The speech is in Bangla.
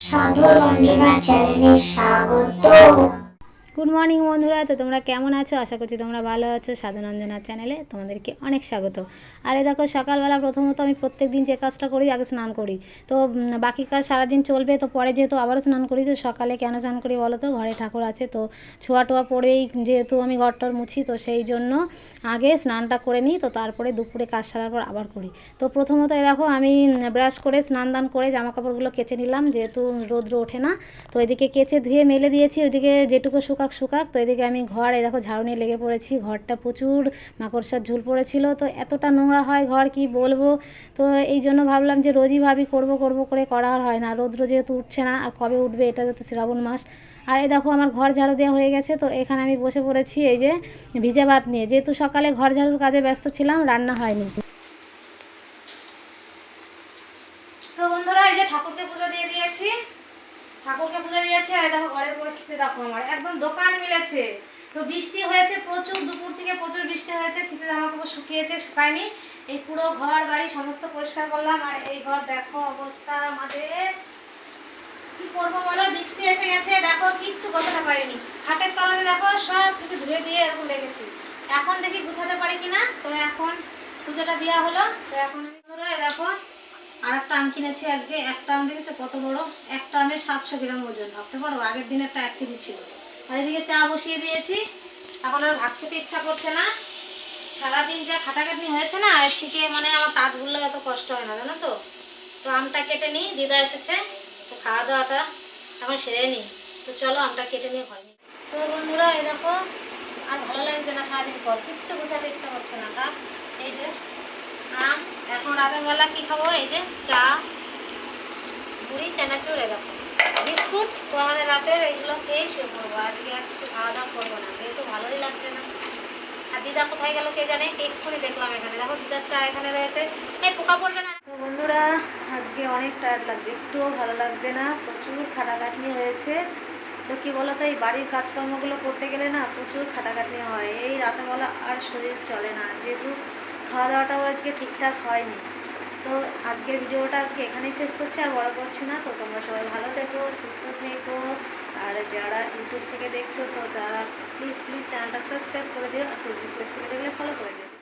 সাগর অঞ্জনা চ্যানেলে স্বাগত। গুড মর্নিং বন্ধুরা। তো তোমরা কেমন আছো? আশা করছি তোমরা ভালো আছো। সাধনঞ্জনার চ্যানেলে তোমাদেরকে অনেক স্বাগত। আর দেখো, সকালবেলা প্রথমত আমি প্রত্যেক দিন যে কাজটা করি, আগে স্নান করি। তো বাকি কাজ সারাদিন চলবে। তো পরে যেহেতু আবারও স্নান করি, তো সকালে কেন স্নান করি বলো তো? ঘরে ঠাকুর আছে, তো ছোঁয়া টোয়া পড়েই যেহেতু আমি ঘরটর মুছি, তো সেই জন্য আগে স্নানটা করে নিই। তো তারপরে দুপুরে কাজ সারার পর আবার করি। তো প্রথমত দেখো, আমি ব্রাশ করে স্নান দান করে জামা কাপড়গুলো কেচে নিলাম। যেহেতু রৌদ্র ওঠে না, তো এদিকে কেচে ধুয়ে মেলে দিয়েছি। ওইদিকে যেটুকু শুকাক শুকাক তো এদিকে আমি ঘর, এই দেখো ঝাড়ু নিয়ে লেগে পড়েছি, ঘরটা প্রচুর মাকড়সার ঝুল পড়েছিল, তো এতটা নোংরা হয় ঘর কি বলব? তো এই জন্য ভাবলাম যে রোজই ভাবি করব করব করে করা আর হয় না, রৌদ্র যেহেতু উঠছে না, আর কবে উঠবে এটা তো শ্রাবণ মাস। আর এই দেখো আমার ঘর ঝাড়ু দেওয়া হয়ে গেছে, তো এখানে আমি বসে পড়েছি এই যে ভিজে ভাত নিয়ে। যেহেতু সকালে ঘর ঝাড়ুর কাজে ব্যস্ত ছিলাম, রান্না হয়নি। তো বন্ধুরা, এই যে ঠাকুরকে পুজো দিয়ে দিয়েছি। ঠাকুরকে পুজো দিয়েছি, আর দেখো ঘরের পরিস্থিতি দেখো আমার। একদম দোকান মিলেছে। তো বৃষ্টি হয়েছে প্রচুর, দুপুর থেকে প্রচুর বৃষ্টি হয়েছে, কিছু জামা কাপড় শুকিয়েছে, শুকায়নি। এই পুরো ঘর, বাড়ি সমস্ত পরিষ্কার করলাম। আর এই ঘর দেখো অবস্থা আমাদের। কি করব বলো? বৃষ্টি এসে গেছে, দেখো কিচ্ছু গোছাতে পারিনি। হাটের তলাতে দেখো সব কিছু ধুয়ে দিয়ে এরকম রেখেছি। এখন দেখি গুছাতে পারি কিনা? তো এখন পুজোটা দেওয়া হলো। তো এখন আমি ধরো এই দেখো আর একটা আম কিনেছি আজকে, একটা আম দেখেছ কত বড়? একটা আমের সাতশো গ্রাম ওজন, ভাবতে পারো? আগের দিন একটা এক কেজি ছিল। আর এদিকে চা বসিয়ে দিয়েছি। এখন আর ভাত খেতে ইচ্ছা করছে না। সারাদিন যা খাটাখাটনি হয়েছে না, এর থেকে মানে আমার তাঁত ঘুরলে এত কষ্ট হয় না, জানো তো? তো আমটা কেটে নিই, দিদা এসেছে। তো খাওয়া দাওয়াটা এখন সেরে নিই। তো চলো, আমটা কেটে নিয়ে হয়নি তো বন্ধুরা, এই দেখো, আর ভালো লাগছে না সারাদিন পর। কিচ্ছু গোছাতে ইচ্ছা করছে না। তা, এই যে, আম এখন রাতের বেলা কি খাব? এই যে চা, মুড়ি, চানাচুর দেখো। বিস্কুট, তো আমাদের রাতের এইগুলো খেয়েই শুয়ে পড়ব। আজকে আর কিছু খাওয়া দাওয়া করব না, যেহেতু ভালোই লাগছে না। আর দিদা কোথায় গেল কে জানে? এক্ষুনি দেখলাম এখানে। দেখো, দিদার চা এখানে রয়েছে। এই পোকা পড়বে না। বন্ধুরা, আজকে অনেক টায়ার্ড লাগছে। একটুও ভালো লাগছে না। প্রচুর খাটাখাটনি হয়েছে। তো কি বলতো, এই বাড়ির কাজকর্মগুলো করতে গেলে না প্রচুর খাটাখাটনি হয়। এই রাতেবেলা আর শরীর চলে না। যেহেতু খাওয়া দাওয়াটাও আজকে ঠিকঠাক হয়নি। তো আজকের ভিডিওটা আজকে এখানেই শেষ করছি, আর বড় করছি না। তো তোমরা সবাই ভালো থেকো, সুস্থ থেকো। আর যারা ইউটিউব থেকে দেখছ, তো তারা প্লিজ প্লিজ চ্যানেলটা সাবস্ক্রাইব করে দিও, আর ফেসবুক পেজ থেকে দেখলে ফলো করে দিও।